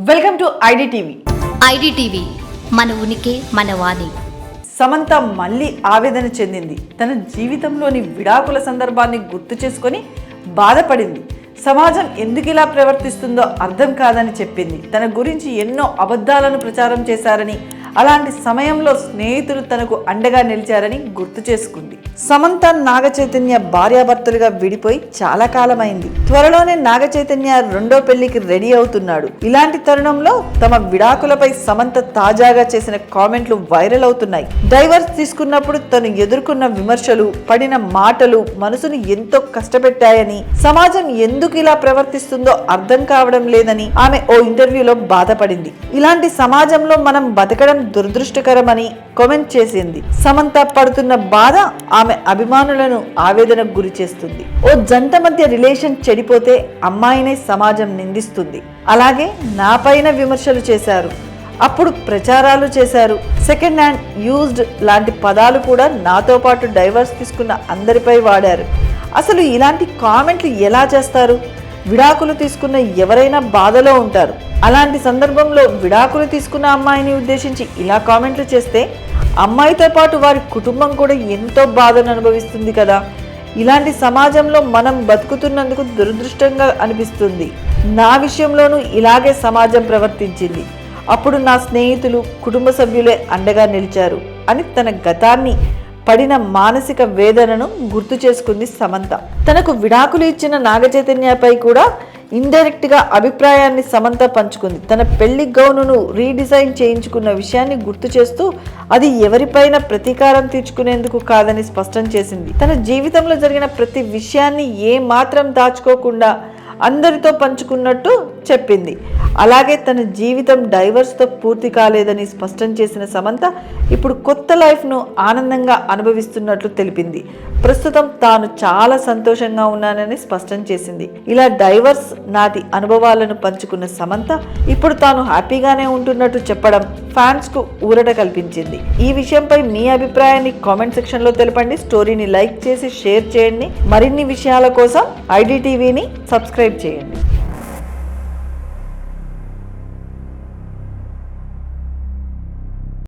Welcome to IDTV. IDTV మన ఉనికి మన వాణి. సమంత మళ్ళీ ఆవేదన చెందింది. తన జీవితంలోని విడాకుల సందర్భాన్ని గుర్తు చేసుకొని బాధపడింది. సమాజం ఎందుకు ఇలా ప్రవర్తిస్తుందో అర్థం కాదని చెప్పింది. తన గురించి ఎన్నో అబద్ధాలను ప్రచారం చేశారని అలాంటి సమయంలో స్నేహితులు తనకు అండగా నిలిచారని గుర్తు చేసుకుంది. సమంత నాగచైతన్య భార్యాభర్తలుగా విడిపోయి చాలా కాలమైంది. త్వరలోనే నాగచైతన్య రెండో పెళ్ళికి రెడీ అవుతున్నాడు. ఇలాంటి తరుణంలో తమ విడాకులపై సమంత తాజాగా చేసిన కామెంట్లు వైరల్ అవుతున్నాయి. డైవర్స్ తీసుకున్నప్పుడు తను ఎదుర్కొన్న విమర్శలు పడిన మాటలు మనసును ఎంతో కష్టపెట్టాయని సమాజం ఎందుకు ఇలా ప్రవర్తిస్తుందో అర్థం కావడం లేదని ఆమె ఓ ఇంటర్వ్యూలో బాధపడింది. ఇలాంటి సమాజంలో మనం బతకడం దురదృష్టకరమని కామెంట్ చేసింది. సమంత పడుతున్న బాధ ఆమె అభిమానులను ఆవేదనకు గురి చేస్తుంది. ఓ జంట మధ్య రిలేషన్ చెడిపోతే అమ్మాయినే సమాజం నిందిస్తుంది. అలాగే నాపైన విమర్శలు చేశారు. అప్పుడు ప్రచారాలు చేశారు. సెకండ్ హ్యాండ్ యూజ్డ్ లాంటి పదాలు కూడా నాతో పాటు డైవర్స్ తీసుకున్న అందరిపై వాడారు. అసలు ఇలాంటి కామెంట్లు ఎలా చేస్తారు? విడాకులు తీసుకున్న ఎవరైనా బాధలో ఉంటారు. అలాంటి సందర్భంలో విడాకులు తీసుకున్న అమ్మాయిని ఉద్దేశించి ఇలా కామెంట్లు చేస్తే అమ్మాయితో పాటు వారి కుటుంబం కూడా ఎంతో బాధను అనుభవిస్తుంది కదా. ఇలాంటి సమాజంలో మనం బతుకుతున్నందుకు దురదృష్టంగా అనిపిస్తుంది. నా విషయంలోనూ ఇలాగే సమాజం ప్రవర్తించింది. అప్పుడు నా స్నేహితులు కుటుంబ సభ్యులే అండగా నిలిచారు అని తన గతాన్ని పడిన మానసిక వేదనను గుర్తు చేసుకుంది సమంత. తనకు విడాకులు ఇచ్చిన నాగచైతన్యపై కూడా ఇండైరెక్ట్గా అభిప్రాయాన్ని సమంత పంచుకుంది. తన పెళ్ళి గౌనును రీడిజైన్ చేయించుకున్న విషయాన్ని గుర్తు చేస్తూ అది ఎవరిపైన ప్రతీకారం తీర్చుకునేందుకు కాదని స్పష్టం చేసింది. తన జీవితంలో జరిగిన ప్రతి విషయాన్ని ఏ మాత్రం దాచుకోకుండా అందరితో పంచుకున్నట్టు చెప్పింది. అలాగే తన జీవితం డైవర్స్తో పూర్తి కాలేదని స్పష్టం చేసిన సమంత ఇప్పుడు కొత్త లైఫ్ను ఆనందంగా అనుభవిస్తున్నట్లు తెలిపింది. ప్రస్తుతం తాను చాలా సంతోషంగా ఉన్నానని స్పష్టం చేసింది. ఇలా డైవర్స్ నాటి అనుభవాలను పంచుకున్న సమంత ఇప్పుడు తాను హ్యాపీగానే ఉంటున్నట్టు చెప్పడం ఫ్యాన్స్కు ఊరట కల్పించింది. ఈ విషయంపై మీ అభిప్రాయాన్ని కామెంట్ సెక్షన్లో తెలపండి. స్టోరీని లైక్ చేసి షేర్ చేయండి. మరిన్ని విషయాల కోసం ఐడిటీవీని సబ్స్క్రైబ్ చేయండి.